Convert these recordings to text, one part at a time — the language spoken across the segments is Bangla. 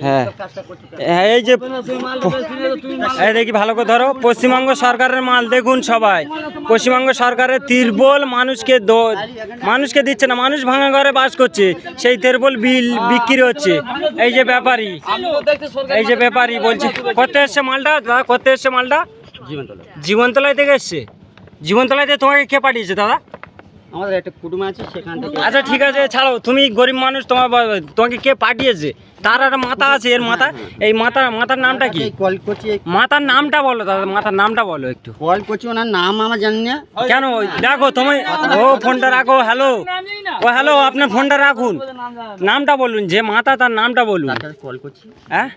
হ্যাঁ। হ্যাঁ, এই যে এই দেখি ভালো করে ধরো পশ্চিমবঙ্গ সরকারের মাল দেখুন সবাই। পশ্চিমবঙ্গ সরকারের তিরবল মানুষকে দ- মানুষকে দিচ্ছে না মানুষ ভাঙা ঘরে বাস করছে সেই তিরবল বিল বিক্রি হচ্ছে। এই যে ব্যাপারী এই যে ব্যাপারী বলছে কত এসছে মালটা? দাদা কত এসছে মালটা? জীবনতলায় থেকে এসছে? জীবনতলায় থেকে তোমাকে কে পাঠিয়েছে দাদা? আমাদের একটা কুটুম আছে সেখান থেকে আচ্ছা ঠিক আছে ছাড়ো তুমি গরিব মানুষ তোমার তোমাকে কে পাঠিয়েছে? তার একটা মাথা আছে এর মাথা। এই মাথা মাথার নামটা কি? কল করছি মাথার নামটা বলো দাদা মাথার নামটা বলো একটু। কল করছি ওনার নাম আমার জানি না। কেন? দেখো তুমি ও ফোনটা রাখো হ্যালো ও হ্যালো আপনার ফোনটা রাখুন। নামটা বলুন যে মাথা তার নামটা বলুন। কল করছি। হ্যাঁ?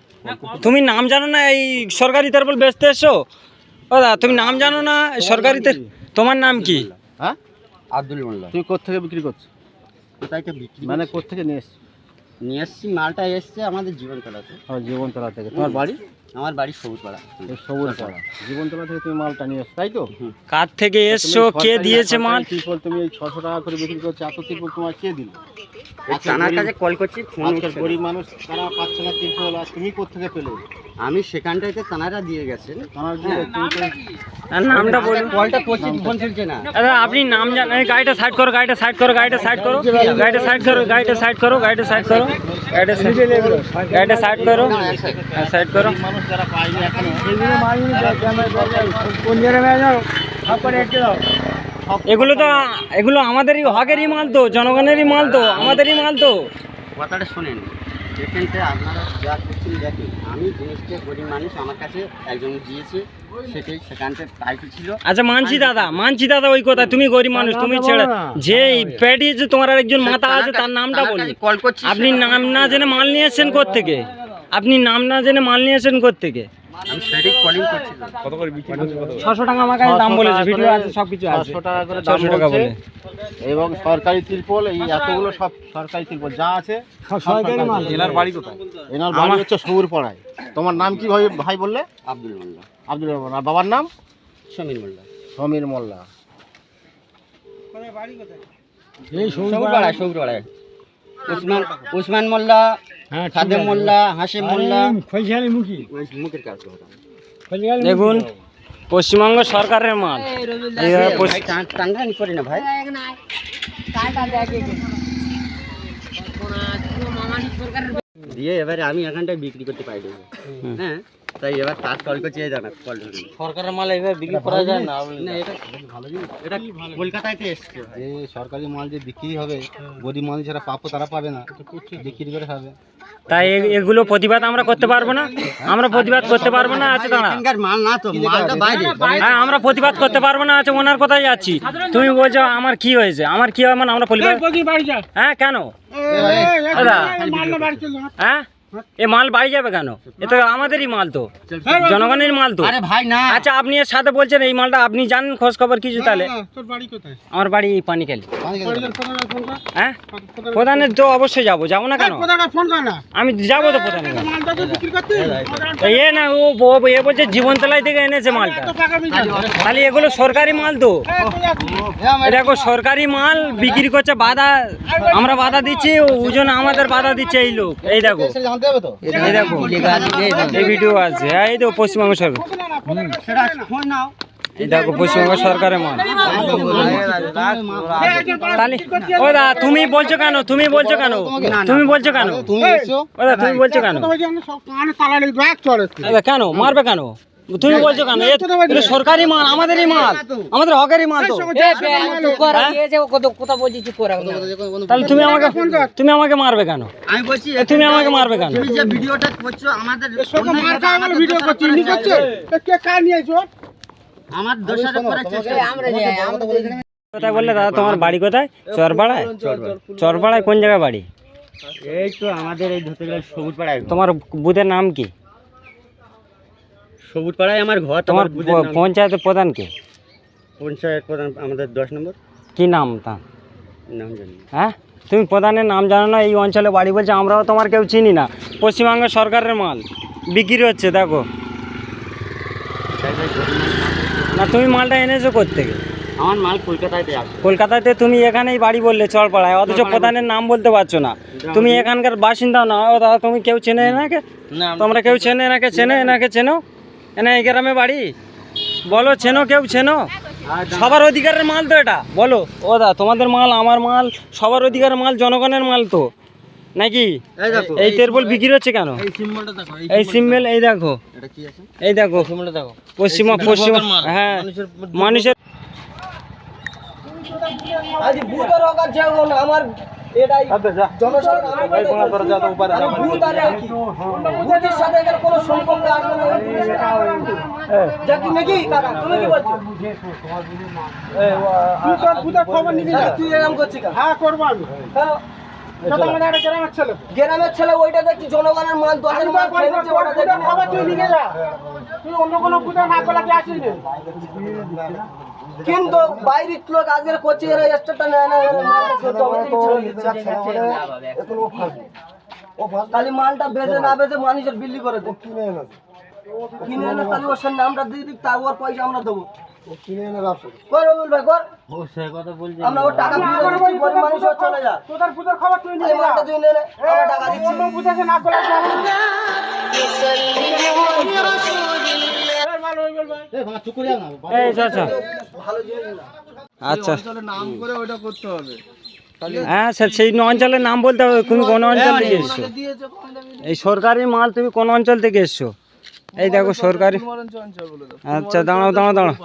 তুমি নাম জানো না এই সরকারি তরফ বেচতে এসছো? ও দাদা তুমি নাম জানো না সরকারিতে তোমার নাম কি? হ্যাঁ? আব্দুল মোল্লা। তুমি কোথেকে বিক্রি করছ? কোথায় বিক্রি মানে কোথেকে নিয়ে এসছো? নিয়ে এসছি মালটা এসছে আমাদের জীবনতলা থেকে। জীবনতলা থেকে। তোমার বাড়ি? আমার বাড়ি সবুজ পাড়া সবুজ পাড়া জীবনতলা থেকে তুমি মালটা নিয়ে এসছো তাই তো? কার থেকে এসছো? কে দিয়েছে মাল? ত্রিপল তুমি এই ছশো টাকা করে বিক্রি করছ এত ত্রিপল তোমার কে দিল? থানার কাছে কল করছি ফোন গরিব মানুষ তারা পাচ্ছে না ত্রিপল আর তুমি কোথেকে পেলে? আমি সেখানটাতে তানারা দিয়ে গেছেন। তোমার যে তুমি নামটা বলুন। কলটা করছি ফোন তুলছে না। দাদা আপনি নাম জানেন। গাড়িটা সাইড করো গাড়িটা সাইড করো গাড়িটা সাইড করো। গাড়িটা সাইড করো গাড়িটা সাইড করো গাড়িটা সাইড করো। গাড়িটা সাইড করো গাড়িটা সাইড করো। হ্যাঁ সাইড করো। মানুষ যারা পায়নি এখনও এগুলো তো এগুলো আমাদেরই হকেরই মাল তো জনগণেরই মাল তো আমাদেরই মাল তো। কথাটা শোনেন এখানটা আপনারা যা করছেন দেখেন আমি জিনিসটা গরিব মানুষ আমার কাছে একজন দিয়েছে সেটাই সেখানটা টাইটেল ছিল। আচ্ছা মানছি দাদা মানছি দাদা ওই কথা তুমি গরিব মানুষ তুমি ছেড়ে যে পেটিয়েছে তোমার আর একজন মাথা আছে তার নামটা বলি। কল করছি আপনি নাম না জেনে মাল নিয়ে এসেছেন থেকে আপনি নাম না জেনে মাল নিয়ে এসেছেন থেকে আমি কলিং টাকা আমার কাছে দাম বলেছে ভিডিও আছে সব কিছু আছে। টাকা করে দাম টাকা বলে। এবং সরকারি ত্রিপল এই এতগুলো সব সরকারি ত্রিপল যা আছে সরকারি মাল। এনার বাড়ি কোথায়? এনার বাড়ি হচ্ছে সবুর পাড়ায় তোমার নাম কি ভাই ভাই বললে? আব্দুল মোল্লা আব্দুল রহমান আর বাবার নাম? সমীর মোল্লা সমীর মোল্লা। সবুজ পাড়ায় সবুজ পাড়ায় উসমান উসমান মোল্লা খাদেম মোল্লা হাসিম মোল্লা। দেখুন পশ্চিমবঙ্গ সরকারের মাল। টানি টান- করি না ভাই। দিয়ে এবারে আমি এখানটায় বিক্রি করতে পারি। না। হ্যাঁ তাই এবার তার কল চেয়ে এই জানা কল সরকারের মাল এবার বিক্রি করা যায় না না এটা ভালো জিনিস। এটা কলকাতাতে এসছে সরকারি মাল যে বিক্রি হবে গরিব মাল যারা প্রাপ্য তারা পাবে না। বিক্রি করে খাবে। তাই এগুলো প্রতিবাদ আমরা করতে পারব না। আমরা প্রতিবাদ করতে পারব না আছে দাঁড়া। এখানকার মাল না তো মালটা বাইরে। হ্যাঁ আমরা প্রতিবাদ করতে পারব না আছে ওনার কথাই যাচ্ছি। তুমি বলছো আমার কি হয়েছে? আমার কি হয় মানে আমরা প্রতিবাদ হ্যাঁ কেন? দাদা। হ্যাঁ? এ মাল বাড়ি যাবে কেন? এ তো আমাদেরই মাল তো। জনগণের মাল তো। আরে ভাই না। আচ্ছা আপনি এর সাথে বলছেন এই মালটা আপনি জানেন খোঁজ খবর কিছু তাহলে। আমার বাড়ি এই পানিখালি হ্যাঁ? প্রধানের তো অবশ্যই যাব যাব না কেন? আমি যাব তো প্রধানের এ না ও এ বলছে জীবনতলায় থেকে এনেছে মালটা। খালি এগুলো সরকারি মাল তো। দেখো সরকারি মাল বিক্রি করছে বাধা আমরা বাধা দিচ্ছি ওই জন্য আমাদের বাধা দিচ্ছে এই লোক। এই দেখো। জানতে তো? এই দেখো এই ভিডিও আছে এই দেখো পশ্চিমবঙ্গ সরকার। সেটা ফোন নাও এই দেখো পশ্চিমবঙ্গ সরকারের মাল। তাহলে ও তুমি বলছো কেন? তুমি বলছো কেন? তুমি বলছো কেন? তুমি এসছো ও দা তুমি বলছো কেন? কেন? মারবে কেন? তুমি বলছো কেন? এটা সরকারি মাল আমাদেরই মাল আমাদের হকেরই মাল তো। হ্যাঁ? তাহলে তুমি আমাকে তুমি আমাকে মারবে কেন? আমি বলছি তুমি আমাকে মারবে কেন? তুমি যে ভিডিওটা করছ আমাদের আমার দোষের উপরে চেষ্টা কোথায় বললে দাদা তোমার বাড়ি কোথায়? চরপাড়ায়। চরপাড়ায় কোন জায়গায় বাড়ি? এই তো আমাদের এই ধরতে গেলে সবুজ পাড়ায়। তোমার বুথের নাম কি? সবুজ পাড়ায় আমার ঘর তোমার তোমার প- পঞ্চায়েতের প্রধান কে? পঞ্চায়েত প্রধান আমাদের দশ নম্বর। কি নাম তা নাম জানি না। হ্যাঁ? তুমি প্রধানের নাম জানো না এই অঞ্চলে বাড়ি বলছে আমরাও তোমার কেউ চিনি না। পশ্চিমবঙ্গ সরকারের মাল বিক্রি হচ্ছে দেখো। না তুমি মালটা এনেছো থেকে আমার মাল কলকাতায় দেওয়া কলকাতাতে তুমি এখানেই বাড়ি বললে চরপাড়ায় অথচ প্রধানের নাম বলতে পারছ না। তুমি এখানকার বাসিন্দা না ও দাদা তুমি কেউ চেনে এনাকে? না তোমরা কেউ চেনে এনাকে চেনে এনাকে চেনো? এনা এই গ্রামে বাড়ি? বলো চেনো কেউ চেনো? সবার অধিকারের মাল তো এটা। বলো। ও দা তোমাদের মাল আমার মাল সবার অধিকারের মাল জনগণের মাল তো। নাকি? এই তেরপল বিক্রি হচ্ছে কেন? এই সিম্বলটা দেখো এই সিম্বল এই দেখো। এটা কি আছে? এই দেখো। পশ্চিমা পশ্চিমা হ্যাঁ। মানুষের আমার এটাই জনসাধারণ আমি ভূত আর আর কি ভূতের সাথে এখানে কোনো সম্পর্ক আসবে না নাকি? কাকা তুমি কি বলছো? খবর নিবি তুই এরকম হ্যাঁ করব আমি। গ্রামের ছেলে ওইটা দেখছি জনগণের রে কিন্তু বাইরের লোক করছে এরা এক্সট্রাটা নেয় না হয়ে গেছে। খালি মালটা বেচে না বেচে মানুষের বিল্লি করে দেয় কিনে এনে তাহলে ওর নামটা দিয়ে দিক তা ওর পয়সা আমরা দেবো কর রবিউল ভাই কর। ও সে কথা বলছি। আমরা ওর টাকা ফিরে দিচ্ছি গরিব মানুষ ওর চলে যা তোদের পূজার খবর তুই নিয়ে যা। তুই নে নে, আমরা টাকা দিচ্ছি। অন্য পূজাকে না করলে কি আচ্ছা ভালো জিনিস না। আচ্ছা। নাম করে ওইটা করতে হবে। হ্যাঁ স্যার সেই অঞ্চলের নাম বলতে হবে। তুমি কোন অঞ্চল থেকে এসছো? এই সরকারি মাল তুমি কোন অঞ্চল থেকে এসছো? এই দেখো সরকারি অঞ্চল বলে দাও। আচ্ছা দাঁড়াও দাঁড়াও দাঁড়াও।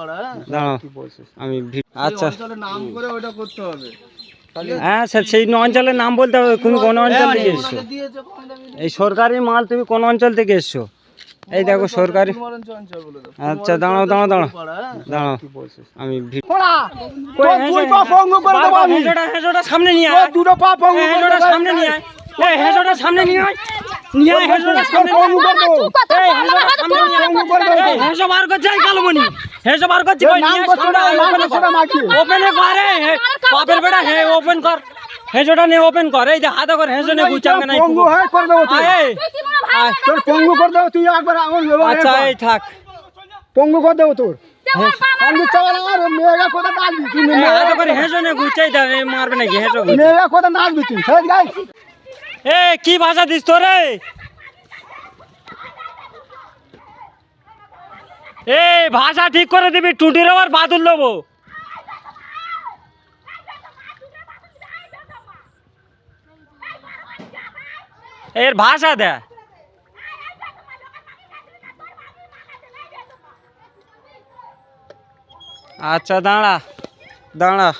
দাঁড়াও। আমি আচ্ছা। নাম করে ওইটা করতে হবে। হ্যাঁ স্যার সেই অঞ্চলের নাম বলতে হবে। তুমি কোন অঞ্চল থেকে এসছো? এই সরকারি মাল তুমি কোন অঞ্চল থেকে এসছো? এই দেখো সরকারি অঞ্চল বলে দাও। আচ্ছা দাঁড়াও দাঁড়াও দাঁড়াও। দাঁড়াও। আমি সামনে নিয়ে আয়। দুটো পা সামনে নিয়ে আয়। এই হেঁচোটা সামনে নিয়ে নিয়ে নিয়ে পঙ্গু করে হেঁচোটা নিয়ে নিয়ে। ওপেনে করে। বাপের বেটা হে ওপেন কর। হেঁচোটা নে ওপেন কর এই যে হাতে করে হেঁচো নে গুচাবে না পঙ্গু হয় করে দেবো তুই। তোর পঙ্গু করে দেবো তুই একবার আঙুল দেবো আচ্ছা এই থাক। পঙ্গু করে দেবো তোর। পঙ্গু চাওয়ার আর মেয়েরা কোথা নাচবি তুই হাতে করে হেঁচো নে গুচাই মারবে নাকি হেঁচো। মেয়েরা কোথা নাচবি তুই? গাই এ, কি ভাষা দিস তোরে? এই ভাষা ঠিক করে দিবি, টুটির আবার বাদুল দেবো এর ভাষা দে। আচ্ছা দাঁড়া দাঁড়া।